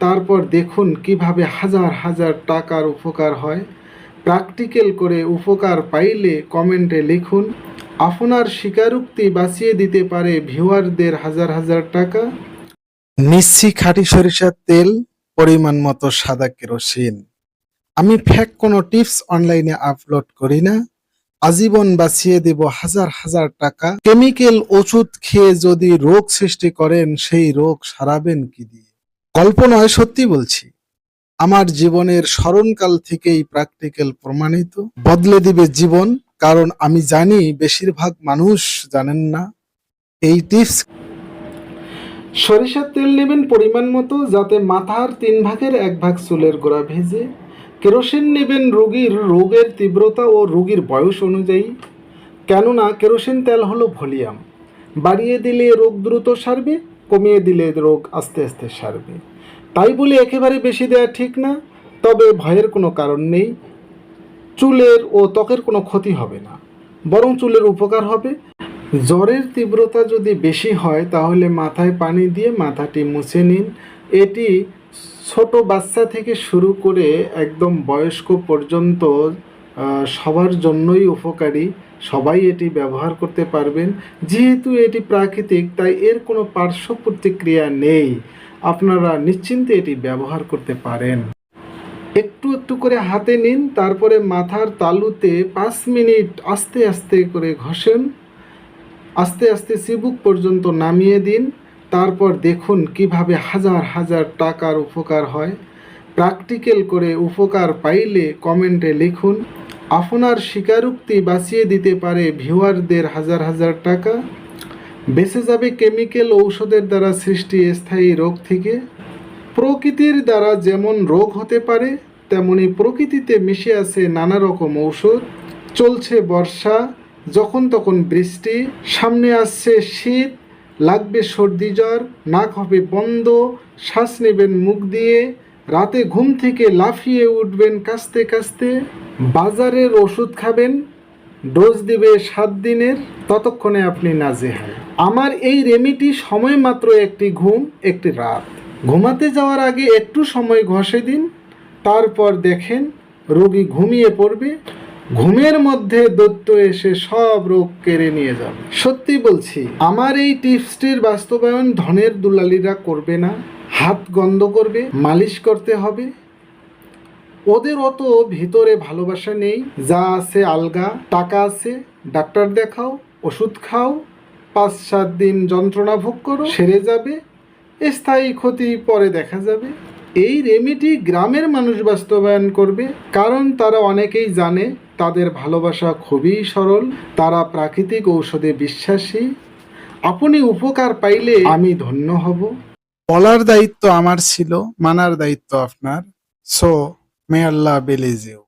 তারপর দেখুন কীভাবে হাজার হাজার টাকার উপকার হয়। প্র্যাকটিক্যাল করে উপকার পাইলে কমেন্টে লিখুন, আপনার স্বীকারোক্তি বাঁচিয়ে দিতে পারে ভিউয়ারদের হাজার হাজার টাকা? নিচ্ছি খাঁটি সরিষার তেল, পরিমাণ মতো সাদা কেরোসিন। আমি ফ্যাক কোনো টিপস অনলাইনে আপলোড করি না। আজীবন বাঁচিয়ে দেব হাজার হাজার টাকা। কেমিক্যাল ওষুধ খেয়ে যদি রোগ সৃষ্টি করেন, সেই রোগ সারাবেন কি দিয়ে? গল্প নয় সত্যি বলছি, আমার জীবনের স্মরণকাল থেকেই প্র্যাকটিক্যাল প্রমাণিত। বদলে দিবে জীবন, কারণ আমি জানি বেশিরভাগ মানুষ জানেন না। এই টিপস সরিষার তেল নেবেন পরিমাণ মতো, যাতে মাথার তিন ভাগের এক ভাগ চুলের গোড়া ভেজে। কেরোসিন নেবেন রোগীর রোগের তীব্রতা ও রোগীর বয়স অনুযায়ী। কেননা কেরোসিন তেল হলো ভলিউম। বাড়িয়ে দিলে রোগ দ্রুত সারবে, কমিয়ে দিলে রোগ আস্তে আস্তে সারবে। তাই বলে একেবারে বেশি দেয়া ঠিক না, তবে ভয়ের কোনো কারণ নেই। চুলের ও ত্বকের কোনো ক্ষতি হবে না, বরং চুলের উপকার হবে। জ্বরের তীব্রতা যদি বেশি হয়, তাহলে মাথায় পানি দিয়ে মাথাটি মুছে নিন। এটি ছোট বাচ্চা থেকে শুরু করে একদম বয়স্ক পর্যন্ত সবার জন্যই উপকারী, সবাই এটি ব্যবহার করতে পারবেন। যেহেতু এটি প্রাকৃতিক, তাই এর কোনো পার্শ্ব প্রতিক্রিয়া নেই। আপনারা নিশ্চিন্তে এটি ব্যবহার করতে পারেন। একটু একটু করে হাতে নিন, তারপরে মাথার তালুতে পাঁচ মিনিট আস্তে আস্তে করে ঘষেন। আস্তে আস্তে চিবুক পর্যন্ত নামিয়ে দিন। তারপর দেখুন কীভাবে হাজার হাজার টাকার উপকার হয়। প্র্যাকটিক্যাল করে উপকার পাইলে কমেন্টে লিখুন। আপনার স্বীকারোক্তি বাঁচিয়ে দিতে পারে ভিউয়ারদের হাজার হাজার টাকা। বেঁচে যাবে কেমিক্যাল ঔষধের দ্বারা সৃষ্টি স্থায়ী রোগ থেকে। প্রকৃতির দ্বারা যেমন রোগ হতে পারে, তেমনি প্রকৃতিতে মিশে আছে নানা রকম ঔষধ। চলছে বর্ষা, যখন তখন বৃষ্টি, সামনে আসছে শীত, লাগবে সর্দি জ্বর, নাক হবে বন্ধ, শ্বাস নেবেন মুখ দিয়ে। রাতে ঘুম থেকে লাফিয়ে উঠবেন কাস্তে কাস্তে, বাজারের ওষুধ খাবেন, ডোজ দিবে সাত দিনের, ততক্ষণে আপনি নাজেহাল। আমার এই রেমিটি সময় মাত্র একটি ঘুম, একটি রাত। ঘুমাতে যাওয়ার আগে একটু সময় ঘষে দিন, তারপর দেখেন রোগী ঘুমিয়ে পড়বে, ঘুমের মধ্যে দৈত্য এসে সব রোগ কেড়ে নিয়ে যাবে। সত্যি বলছি, আমার এই টিপসটির বাস্তবায়ন ধনের দুলালিরা করবে না। হাত গন্ধ করবে, মালিশ করতে হবে। ওদের অত ভিতরে ভালোবাসা নেই। যা আছে আলগা, টাকা আছে, ডাক্তার দেখাও, ওষুধ খাও, পাঁচ সাত দিন যন্ত্রণা ভোগ করো, সেরে যাবে, স্থায়ী ক্ষতি পরে দেখা যাবে। এই রেমিডি গ্রামের মানুষ বাস্তবায়ন করবে, কারণ তারা অনেকেই জানে তাদের ভালোবাসা খুবই সরল, তারা প্রাকৃতিক ঔষধে বিশ্বাসী। আপনি উপকার পাইলে আমি ধন্য হব। বলার দায়িত্ব আমার ছিল মানার দায়িত্ব আপনার। সো মে আল্লাহ বেলেজ